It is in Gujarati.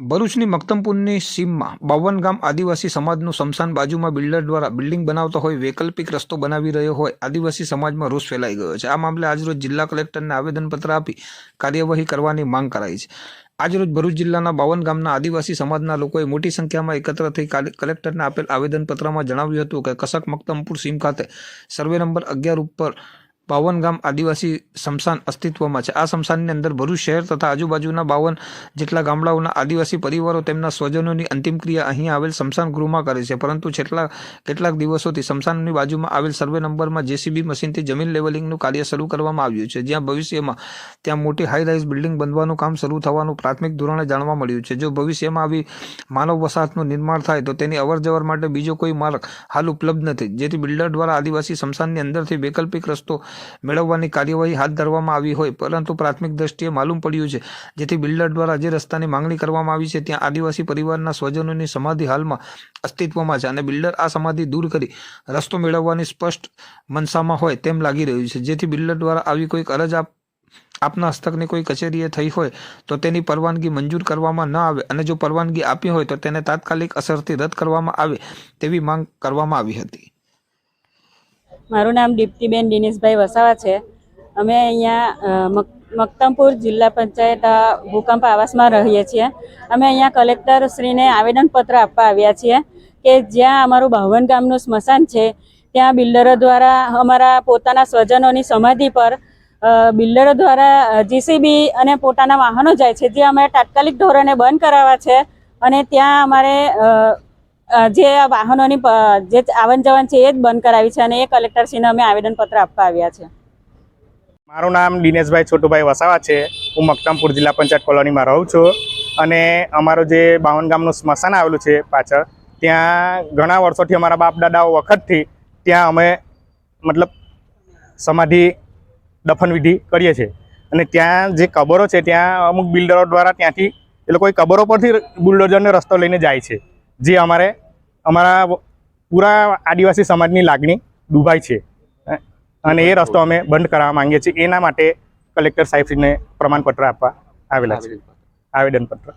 ભરૂચની મક્તમપુરની સીમમાં બાવન ગામ આદિવાસી સમાજનું સમસાન બાજુમાં બિલ્ડર દ્વારા બિલ્ડિંગ બનાવતો હોય, વૈકલ્પિક રસ્તો બનાવી રહ્યો હોય, આદિવાસી સમાજમાં રોષ ફેલાઈ ગયો છે. આ મામલે આજરોજ જિલ્લા કલેક્ટરને આવેદનપત્ર આપી કાર્યવાહી કરવાની માંગ કરાઈ છે. આજરોજ ભરૂચ જિલ્લાના બાવન ગામના આદિવાસી સમાજના લોકોએ મોટી સંખ્યામાં એકત્ર થઈ કાલે- કલેક્ટરને આપેલ આવેદનપત્રમાં જણાવ્યું હતું કે, કસક મક્તમપુર સીમ ખાતે સર્વે નંબર અગિયાર ઉપર બાવન ગામ આદિવાસી સ્મશાન અસ્તિત્વમાં છે. આ સ્મશાનની અંદર ભરૂચ શહેર તથા આજુબાજુના બાવન જેટલા ગામડાઓના આદિવાસી પરિવારો તેમના સ્વજનોની અંતિમ ક્રિયા અહીં આવેલ સ્મશાન ગૃહમાં કરે છે. પરંતુ છેલ્લા કેટલાક દિવસોથી સ્મશાનની બાજુમાં આવેલ સર્વે નંબરમાં જેસીબી મશીનથી જમીન લેવલિંગનું કાર્ય શરૂ કરવામાં આવ્યું છે. જ્યાં ભવિષ્યમાં ત્યાં મોટી હાઈ રાઇઝ બિલ્ડિંગ બનવાનું કામ શરૂ થવાનું પ્રાથમિક ધોરણે જાણવા મળ્યું છે. જો ભવિષ્યમાં આવી માનવ વસાહતનું નિર્માણ થાય, તો તેની અવરજવર માટે બીજો કોઈ માર્ગ હાલ ઉપલબ્ધ નથી. જેથી બિલ્ડર દ્વારા આદિવાસી સ્મશાનની અંદરથી વૈકલ્પિક રસ્તો મેળવવાની કાર્યવાહી હાથ ધરવામાં આવી હોય, પરંતુ પ્રાથમિક દ્રષ્ટિએ માલુમ પડ્યું છે. જેથી બિલ્ડર દ્વારા જે રસ્તાની માંગણી કરવામાં આવી છે, ત્યાં આદિવાસી પરિવારના સ્વજનોની સમાધિ હાલમાં અસ્તિત્વમાં છે અને બિલ્ડર આ સમાધિ દૂર કરી રસ્તો મેળવવાની સ્પષ્ટ મનસામાં હોય તેમ લાગી રહ્યું છે. જેથી બિલ્ડર દ્વારા આવી કોઈક અરજ આપ, આપના હસ્તકની કોઈ કચેરીએ થઈ હોય, તો તેની પરવાનગી મંજૂર કરવામાં ન આવે અને જો પરવાનગી આપી હોય, તો તેને તાત્કાલિક અસરથી રદ કરવામાં આવે તેવી માંગ કરવામાં આવી હતી. મારું નામ દીપ્તિબેન દિનેશભાઈ વસાવા છે. અમે અહીંયા મક- મક્તમપુર જિલ્લા પંચાયત ભૂકંપ આવાસમાં રહીએ છીએ. અમે અહીંયા કલેક્ટરશ્રીને આવેદનપત્ર આપવા આવ્યા છીએ કે જ્યાં અમારું બાવન ગામનું સ્મશાન છે, ત્યાં બિલ્ડરો દ્વારા અમારા પોતાના સ્વજનોની સમાધિ પર બિલ્ડરો દ્વારા જીસીબી અને પોતાના વાહનો જાય છે, જે અમે તાત્કાલિક ધોરણે બંધ કરાવવા છે અને ત્યાં અમારે જે વાહનોની જે આવન જવન છે એ જ બંધ કરાવી છે અને એ કલેક્ટરશ્રીને અમે આવેદનપત્ર આપવા આવ્યા છે. મારું નામ દિનેશભાઈ છોટુભાઈ વસાવા છે. હું મક્તમપુર જિલ્લા પંચાયત કોલોનીમાં રહું છું અને અમારું જે બાવન ગામનું સ્મશાન આવેલું છે પાછળ, ત્યાં ઘણા વર્ષોથી અમારા બાપ દાદાઓ વખતથી ત્યાં અમે મતલબ સમાધિ દફનવિધિ કરીએ છીએ. અને ત્યાં જે કબરો છે, ત્યાં અમુક બિલ્ડરો દ્વારા ત્યાંથી એ લોકો કબરો પરથી બુલડોઝરનો રસ્તો લઈને જાય છે, જે અમારે અમારા પૂરા આદિવાસી સમાજની લાગણી ડૂબાય છે. અને એ રસ્તો અમે બંધ કરાવવા માંગીએ છીએ. એના માટે કલેક્ટર સાહેબશ્રીને પ્રમાણપત્ર આપવા આવેલા છે. આવેદનપત્ર.